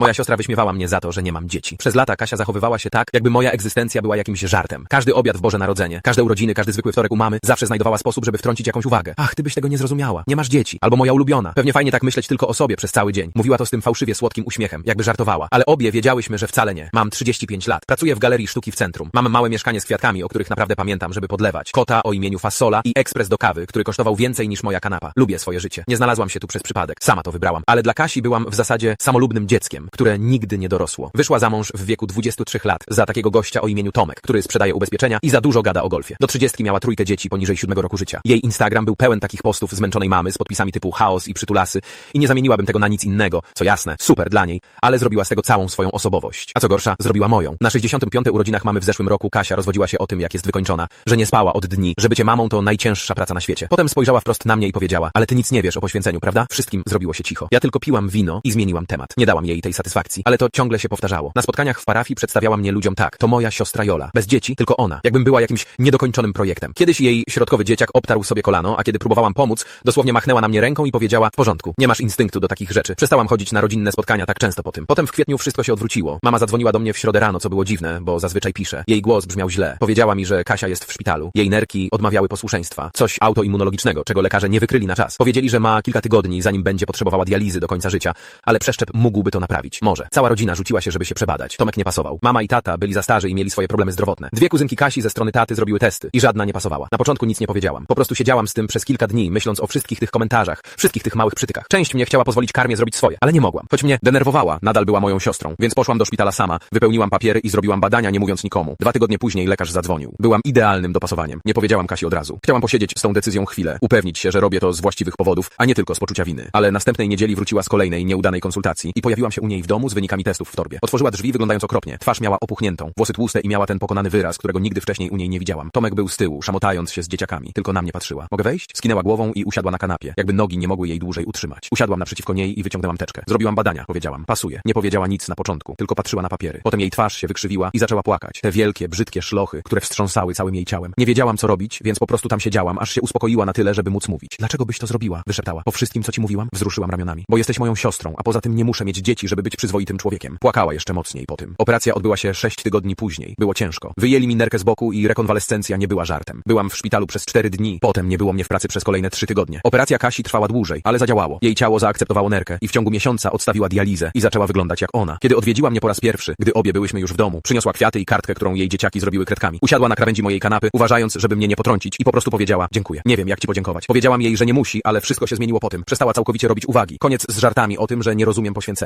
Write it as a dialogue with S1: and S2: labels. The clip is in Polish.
S1: Moja siostra wyśmiewała mnie za to, że nie mam dzieci. Przez lata Kasia zachowywała się tak, jakby moja egzystencja była jakimś żartem. Każdy obiad w Boże Narodzenie, każde urodziny, każdy zwykły wtorek u mamy zawsze znajdowała sposób, żeby wtrącić jakąś uwagę. Ach, ty byś tego nie zrozumiała. Nie masz dzieci. Albo moja ulubiona. Pewnie fajnie tak myśleć tylko o sobie przez cały dzień. Mówiła to z tym fałszywie słodkim uśmiechem, jakby żartowała. Ale obie wiedziałyśmy, że wcale nie. Mam 35 lat. Pracuję w galerii sztuki w centrum. Mam małe mieszkanie z kwiatkami, o których naprawdę pamiętam, żeby podlewać. Kota o imieniu Fasola i ekspres do kawy, który kosztował więcej niż moja kanapa. Lubię swoje życie. Nie znalazłam się tu przez przypadek. Sama to wybrałam. Ale dla Kasi byłam w zasadzie samolubnym dzieckiem, które nigdy nie dorosło. Wyszła za mąż w wieku 23 lat za takiego gościa o imieniu Tomek, który sprzedaje ubezpieczenia i za dużo gada o golfie. Do 30 miała trójkę dzieci poniżej 7 roku życia. Jej Instagram był pełen takich postów zmęczonej mamy z podpisami typu chaos i przytulasy i nie zamieniłabym tego na nic innego, co jasne, super dla niej, ale zrobiła z tego całą swoją osobowość. A co gorsza, zrobiła moją. Na 65 urodzinach mamy w zeszłym roku Kasia rozwodziła się o tym, jak jest wykończona, że nie spała od dni, że bycie mamą to najcięższa praca na świecie. Potem spojrzała wprost na mnie i powiedziała, ale ty nic nie wiesz o poświęceniu, prawda? Wszystkim zrobiło się cicho. Ja tylko piłam wino i zmieniłam temat. Nie dałam jej tej satysfakcji, ale to ciągle się powtarzało. Na spotkaniach w parafii przedstawiała mnie ludziom tak. To moja siostra Jola. Bez dzieci, tylko ona. Jakbym była jakimś niedokończonym projektem. Kiedyś jej środkowy dzieciak obtarł sobie kolano, a kiedy próbowałam pomóc, dosłownie machnęła na mnie ręką i powiedziała, w porządku, nie masz instynktu do takich rzeczy. Przestałam chodzić na rodzinne spotkania tak często po tym. Potem w kwietniu wszystko się odwróciło. Mama zadzwoniła do mnie w środę rano, co było dziwne, bo zazwyczaj pisze. Jej głos brzmiał źle. Powiedziała mi, że Kasia jest w szpitalu. Jej nerki odmawiały posłuszeństwa. Coś autoimmunologicznego, czego lekarze nie wykryli na czas. Powiedzieli, że ma kilka tygodni, zanim będzie potrzebowała dializy do końca życia, ale przeszczep mógłby to naprawić. Może. Cała rodzina rzuciła się, żeby się przebadać. Tomek nie pasował. Mama i tata byli za starzy i mieli swoje problemy zdrowotne. Dwie kuzynki Kasi ze strony taty zrobiły testy i żadna nie pasowała. Na początku nic nie powiedziałam. Po prostu siedziałam z tym przez kilka dni, myśląc o wszystkich tych komentarzach, wszystkich tych małych przytykach. Część mnie chciała pozwolić karmie zrobić swoje, ale nie mogłam. Choć mnie denerwowała, nadal była moją siostrą, więc poszłam do szpitala sama, wypełniłam papiery i zrobiłam badania, nie mówiąc nikomu. Dwa tygodnie później lekarz zadzwonił. Byłam idealnym dopasowaniem. Nie powiedziałam Kasi od razu. Chciałam posiedzieć z tą decyzją chwilę, upewnić się, że robię to z właściwych powodów, a nie tylko z poczucia winy. Ale następnej niedzieli wróciła z kolejnej nieudanej konsultacji i pojawiłam się u niej w domu z wynikami testów w torbie. Otworzyła drzwi wyglądając okropnie. Twarz miała opuchniętą, włosy tłuste i miała ten pokonany wyraz, którego nigdy wcześniej u niej nie widziałam. Tomek był z tyłu, szamotając się z dzieciakami. Tylko na mnie patrzyła. Mogę wejść? Skinęła głową i usiadła na kanapie, jakby nogi nie mogły jej dłużej utrzymać. Usiadłam naprzeciwko niej i wyciągnęłam teczkę. Zrobiłam badania, powiedziałam. Pasuje. Nie powiedziała nic na początku, tylko patrzyła na papiery. Potem jej twarz się wykrzywiła i zaczęła płakać. Te wielkie, brzydkie szlochy, które wstrząsały całym jej ciałem. Nie wiedziałam, co robić, więc po prostu tam siedziałam, aż się uspokoiła na tyle, żeby móc mówić. Dlaczego byś to zrobiła? Wyszeptała. Po wszystkim, co ci mówiłam? Wzruszyłam ramionami. Bo jesteś moją siostrą, a poza tym nie muszę mieć dzieci, żeby być przyzwoitym człowiekiem. Płakała jeszcze mocniej po tym. Operacja odbyła się sześć tygodni później. Było ciężko. Wyjęli mi nerkę z boku i rekonwalescencja nie była żartem. Byłam w szpitalu przez cztery dni, potem nie było mnie w pracy przez kolejne trzy tygodnie. Operacja Kasi trwała dłużej, ale zadziałało. Jej ciało zaakceptowało nerkę i w ciągu miesiąca odstawiła dializę i zaczęła wyglądać jak ona. Kiedy odwiedziła mnie po raz pierwszy, gdy obie byłyśmy już w domu, przyniosła kwiaty i kartkę, którą jej dzieciaki zrobiły kredkami. Usiadła na krawędzi mojej kanapy, uważając, żeby mnie nie potrącić i po prostu powiedziała, dziękuję. Nie wiem, jak ci podziękować. Powiedziałam jej, że nie musi, ale wszystko się zmieniło po tym. Przestała całkowicie robić uwagi. Koniec z żartami o tym, że nie rozumiem poświęcenia.